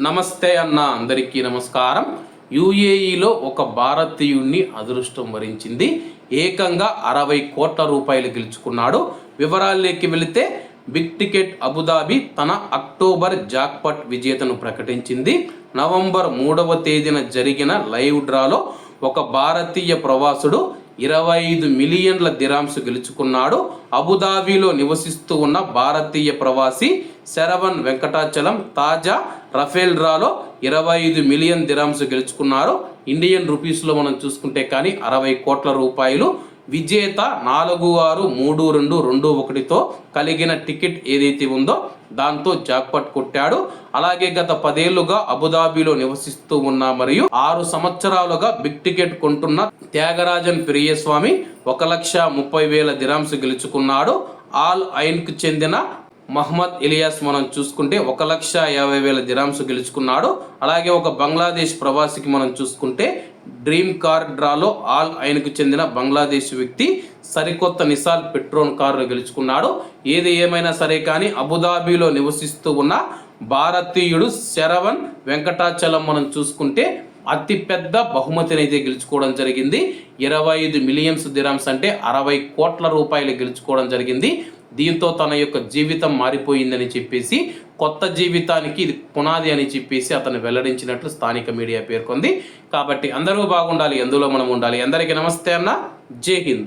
నమస్తే అన్న అందరికీ నమస్కారం. యుఏఈలో ఒక భారతీయుణ్ణి అదృష్టం వరించింది. ఏకంగా అరవై కోట్ల రూపాయలు గెలుచుకున్నాడు. వివరాల్లోకి వెళితే బిగ్ టికెట్ అబుదాబి తన అక్టోబర్ జాక్పట్ విజేతను ప్రకటించింది. నవంబర్ మూడవ తేదీన జరిగిన లైవ్ డ్రాలో ఒక భారతీయ ప్రవాసుడు ఇరవై ఐదు మిలియన్ల దిరాంస్ గెలుచుకున్నాడు. అబుదాబీలో నివసిస్తూ ఉన్న భారతీయ ప్రవాసి శరవణ్ వెంకటాచలం తాజా రఫేల్ డ్రాలో ఇరవై ఐదు మిలియన్ దిరాంస్ గెలుచుకున్నారు ఇండియన్ రూపీస్లో మనం చూసుకుంటే కానీ అరవై కోట్ల రూపాయలు విజేత నాలుగు ఆరు మూడు రెండు రెండు ఒకటితో కలిగిన టికెట్ ఏదైతే ఉందో దాంతో జాక్పట్ కొట్టాడు. అలాగే గత పదేళ్ళుగా అబుదాబిలో నివసిస్తూ ఉన్న మరియు ఆరు సంవత్సరాలుగా బిగ్ టికెట్ కొంటున్న త్యాగరాజన్ పెరియస్వామి ఒక లక్ష ముప్పై వేల దిరాంశ గెలుచుకున్నాడు. ఆల్ ఐన్కు చెందిన మహమ్మద్ ఇలియాస్ మనం చూసుకుంటే ఒక లక్ష యాభై వేల దిరాంస్ గెలుచుకున్నాడు. అలాగే ఒక బంగ్లాదేశ్ ప్రవాసికి మనం చూసుకుంటే డ్రీమ్ కార్ డ్రాలో ఆల్ ఆయనకు చెందిన బంగ్లాదేశ్ వ్యక్తి సరికొత్త నిసాల్ పెట్రోల్ కారు గెలుచుకున్నాడు. ఏది ఏమైనా సరే కానీ అబుదాబీలో నివసిస్తూ ఉన్న భారతీయుడు శరవణ్ వెంకటాచలం మనం చూసుకుంటే అతిపెద్ద బహుమతిని అయితే గెలుచుకోవడం జరిగింది. ఇరవై ఐదు మిలియన్స్ దిరామ్స్ అంటే అరవై కోట్ల రూపాయలు గెలుచుకోవడం జరిగింది. దీంతో తన యొక్క జీవితం మారిపోయిందని చెప్పేసి కొత్త జీవితానికి ఇది పునాది అని చెప్పేసి అతను వెల్లడించినట్లు స్థానిక మీడియా పేర్కొంది. కాబట్టి అందరూ బాగుండాలి ఎందులో మనం ఉండాలి? అందరికీ నమస్తే అన్న. జై హింద్.